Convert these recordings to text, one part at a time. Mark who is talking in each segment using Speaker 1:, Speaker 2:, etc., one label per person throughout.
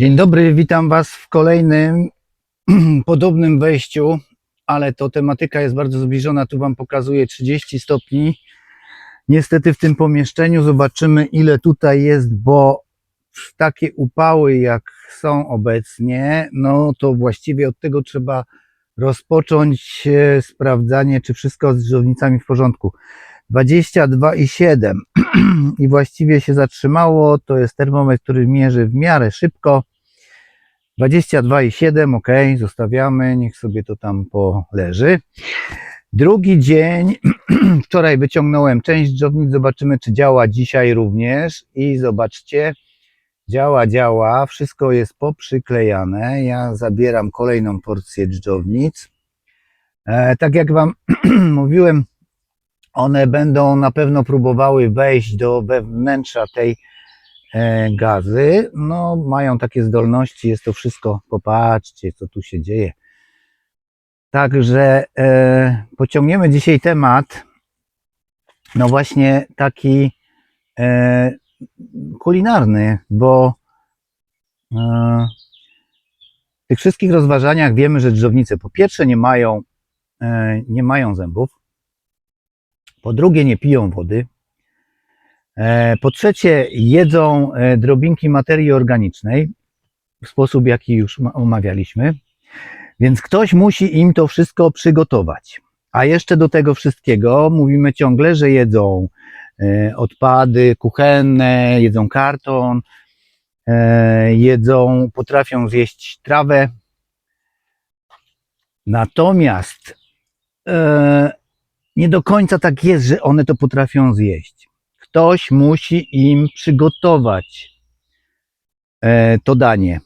Speaker 1: Dzień dobry, witam Was w kolejnym podobnym wejściu, ale to tematyka jest bardzo zbliżona. Tu Wam pokazuję 30 stopni. Niestety w tym pomieszczeniu zobaczymy, ile tutaj jest, bo takie upały, jak są obecnie, no to właściwie od tego trzeba rozpocząć e, sprawdzanie, czy wszystko z drzewnicami w porządku. 22,7 i właściwie się zatrzymało. To jest termometr, który mierzy w miarę szybko. 22,7, ok, zostawiamy, niech sobie to tam poleży. Drugi dzień, wczoraj wyciągnąłem część drzewnic, zobaczymy, czy działa dzisiaj również. I zobaczcie, działa, działa, wszystko jest poprzyklejane. Ja zabieram kolejną porcję dżdżownic. E, tak jak Wam mówiłem, one będą na pewno próbowały wejść do wewnętrza tej e, gazy. No, mają takie zdolności, jest to wszystko, popatrzcie, co tu się dzieje. Także e, pociągniemy dzisiaj temat, no właśnie taki e, kulinarny, bo e, w tych wszystkich rozważaniach wiemy, że drzewnice po pierwsze nie mają, e, nie mają zębów, po drugie nie piją wody, e, po trzecie jedzą e, drobinki materii organicznej w sposób, jaki już ma- omawialiśmy, więc ktoś musi im to wszystko przygotować. A jeszcze do tego wszystkiego mówimy ciągle, że jedzą e, odpady kuchenne, jedzą karton, jedzą, potrafią zjeść trawę. Natomiast nie do końca tak jest, że one to potrafią zjeść. Ktoś musi im przygotować e, to danie,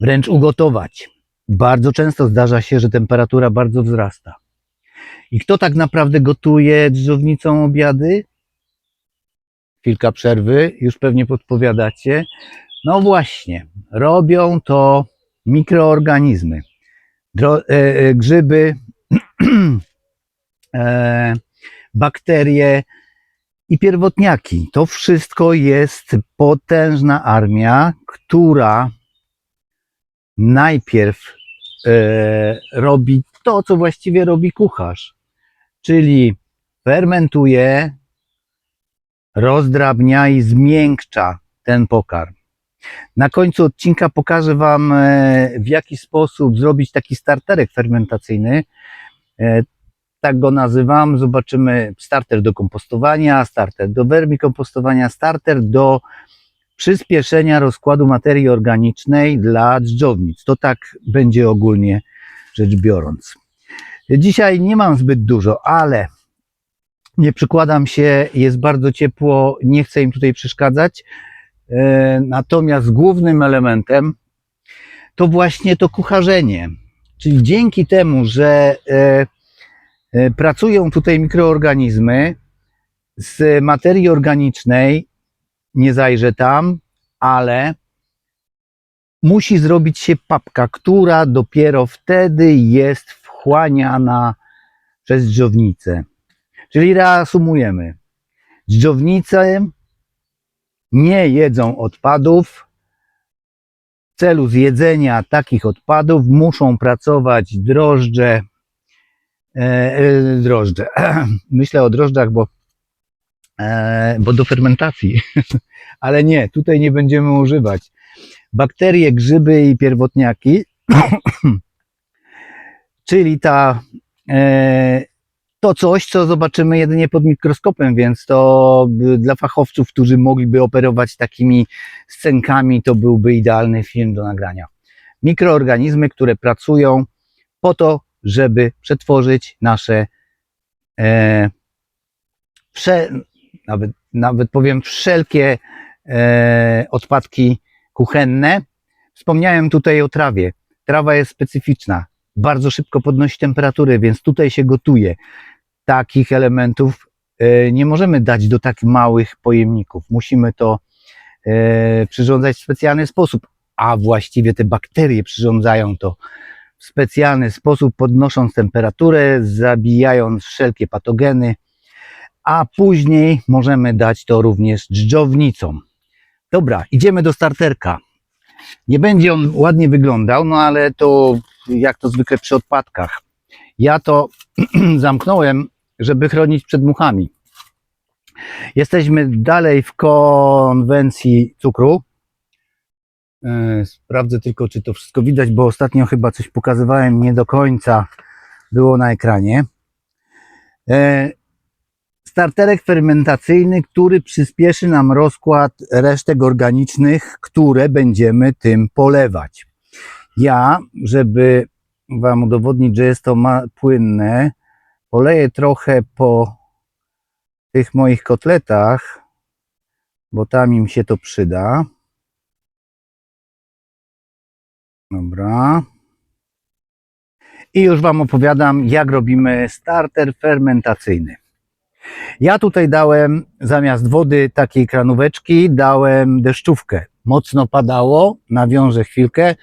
Speaker 1: wręcz ugotować. Bardzo często zdarza się, że temperatura bardzo wzrasta. I kto tak naprawdę gotuje drzewnicą obiady? Chwilka przerwy, już pewnie podpowiadacie. No właśnie, robią to mikroorganizmy, e, e, grzyby, bakterie i pierwotniaki. To wszystko jest potężna armia, która najpierw e, robi to, co właściwie robi kucharz, czyli fermentuje, rozdrabnia i zmiękcza ten pokarm. Na końcu odcinka pokażę Wam, e, w jaki sposób zrobić taki starterek fermentacyjny. Tak go nazywam. Zobaczymy starter do kompostowania, starter do wermikompostowania, starter do przyspieszenia rozkładu materii organicznej dla dżdżownic. To tak będzie ogólnie rzecz biorąc. Dzisiaj nie mam zbyt dużo, ale nie przykładam się, jest bardzo ciepło, nie chcę im tutaj przeszkadzać. E, Natomiast głównym elementem to właśnie to kucharzenie. Czyli dzięki temu, że e, pracują tutaj mikroorganizmy z materii organicznej, nie zajrzę tam, ale musi zrobić się papka, która dopiero wtedy jest wchłaniana przez dżdżownicę. Czyli reasumujemy. Dżdżownice nie jedzą odpadów. W celu zjedzenia takich odpadów muszą pracować drożdże, e, e, drożdże. Myślę o drożdżach, bo, e, bo do fermentacji, ale nie, tutaj nie będziemy używać. Bakterie, grzyby i pierwotniaki, czyli ta, e, to coś, co zobaczymy jedynie pod mikroskopem, więc to dla fachowców, którzy mogliby operować takimi scenkami, to byłby idealny film do nagrania. Mikroorganizmy, które pracują po to, żeby przetworzyć nasze, e, wsze, nawet, nawet powiem, wszelkie e, odpadki kuchenne. Wspomniałem tutaj o trawie. Trawa jest specyficzna, bardzo szybko podnosi temperaturę, więc tutaj się gotuje. Takich elementów e, nie możemy dać do tak małych pojemników. Musimy to e, przyrządzać w specjalny sposób, a właściwie te bakterie przyrządzają to specjalny sposób, podnosząc temperaturę, zabijając wszelkie patogeny, a później możemy dać to również dżdżownicom. Dobra, idziemy do starterka. Nie będzie on ładnie wyglądał, no ale to jak to zwykle przy odpadkach. Ja to zamknąłem, żeby chronić przed muchami. Jesteśmy dalej w konwencji cukru. E, Sprawdzę tylko, czy to wszystko widać, bo ostatnio chyba coś pokazywałem nie do końca było na ekranie. E, Starterek fermentacyjny, który przyspieszy nam rozkład resztek organicznych, które będziemy tym polewać. Ja, żeby Wam udowodnić, że jest to płynne, poleję trochę po tych moich kotletach, bo tam im się to przyda. Dobra. I już Wam opowiadam, jak robimy starter fermentacyjny. Ja tutaj dałem zamiast wody takiej kranóweczki, dałem deszczówkę. Mocno padało, nawiążę chwilkę.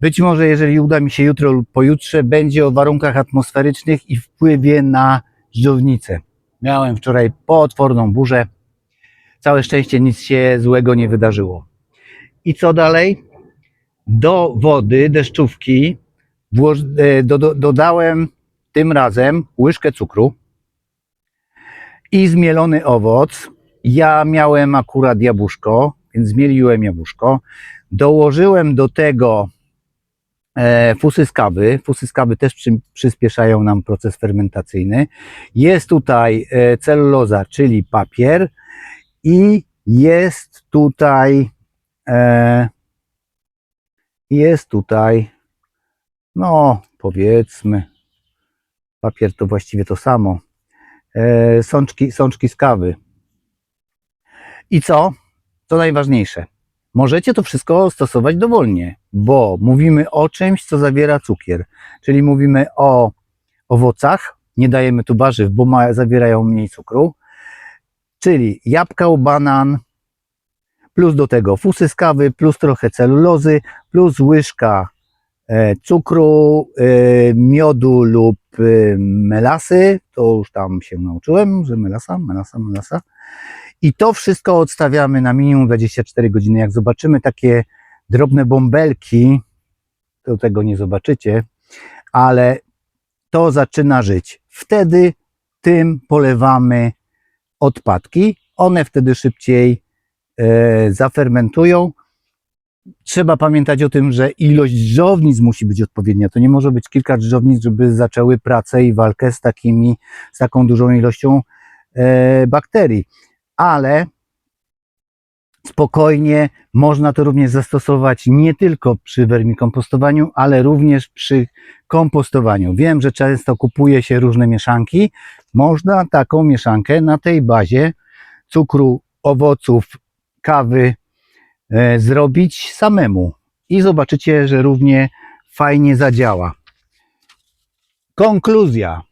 Speaker 1: Być może, jeżeli uda mi się jutro lub pojutrze, będzie o warunkach atmosferycznych i wpływie na dżdżownicę. Miałem wczoraj potworną burzę. Całe szczęście nic się złego nie wydarzyło. I co dalej? Do wody, deszczówki, e, do, do, dodałem tym razem łyżkę cukru i zmielony owoc. Ja miałem akurat jabłuszko, więc zmieliłem jabłuszko. Dołożyłem do tego e, fusy z kawy. Fusy z kawy też przy, przyspieszają nam proces fermentacyjny. Jest tutaj e, celuloza, czyli papier i jest tutaj e, jest tutaj no powiedzmy papier to właściwie to samo e, sączki, sączki z kawy. I co? To najważniejsze. Możecie to wszystko stosować dowolnie, bo mówimy o czymś, co zawiera cukier. Czyli mówimy o owocach, nie dajemy tu warzyw, bo ma, zawierają mniej cukru. Czyli jabłka, banan, plus do tego fusy z kawy, plus trochę celulozy, plus łyżka e, cukru, e, miodu lub e, melasy. To już tam się nauczyłem, że melasa, melasa, melasa. I to wszystko odstawiamy na minimum 24 godziny. Jak zobaczymy takie drobne bąbelki, to tego nie zobaczycie, ale to zaczyna żyć. Wtedy tym polewamy odpadki. One wtedy szybciej zafermentują. Trzeba pamiętać o tym, że ilość dżdżownic musi być odpowiednia. To nie może być kilka dżdżownic, żeby zaczęły pracę i walkę z takimi, z taką dużą ilością e, bakterii. Ale spokojnie można to również zastosować nie tylko przy wermikompostowaniu, ale również przy kompostowaniu. Wiem, że często kupuje się różne mieszanki. Można taką mieszankę na tej bazie cukru, owoców, kawy e, zrobić samemu i zobaczycie, że równie fajnie zadziała. Konkluzja.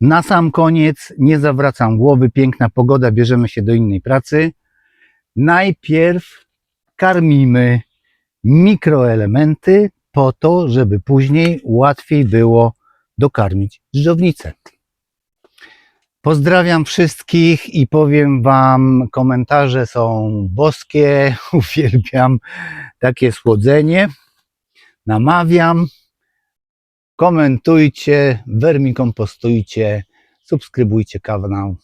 Speaker 1: Na sam koniec nie zawracam głowy, piękna pogoda, bierzemy się do innej pracy. Najpierw karmimy mikroelementy po to, żeby później łatwiej było dokarmić dżdżownicę. Pozdrawiam wszystkich i powiem Wam, komentarze są boskie, uwielbiam takie słodzenie. Namawiam, komentujcie, wermikompostujcie, subskrybujcie kanał.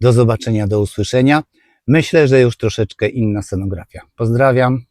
Speaker 1: Do zobaczenia, do usłyszenia. Myślę, że już troszeczkę inna scenografia. Pozdrawiam.